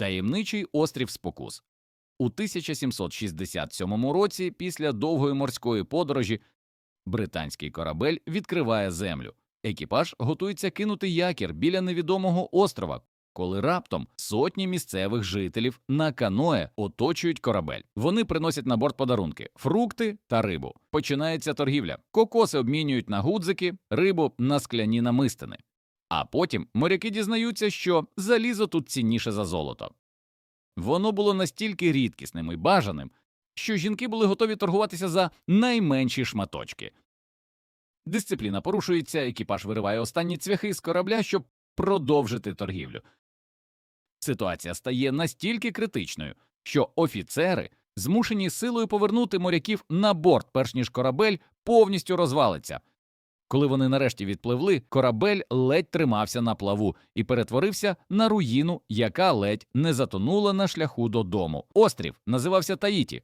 таємничий острів Спокус. У 1767 році, після довгої морської подорожі, британський корабель відкриває землю. Екіпаж готується кинути якір біля невідомого острова, коли раптом сотні місцевих жителів на каное оточують корабель. Вони приносять на борт подарунки, фрукти та рибу. Починається торгівля. Кокоси обмінюють на гудзики, рибу на скляні намистини. А потім моряки дізнаються, що залізо тут цінніше за золото. Воно було настільки рідкісним і бажаним, що жінки були готові торгуватися за найменші шматочки. Дисципліна порушується, екіпаж вириває останні цвяхи з корабля, щоб продовжити торгівлю. Ситуація стає настільки критичною, що офіцери змушені силою повернути моряків на борт, перш ніж корабель повністю розвалиться. Коли вони нарешті відпливли, корабель ледь тримався на плаву і перетворився на руїну, яка ледь не затонула на шляху додому. Острів називався Таїті,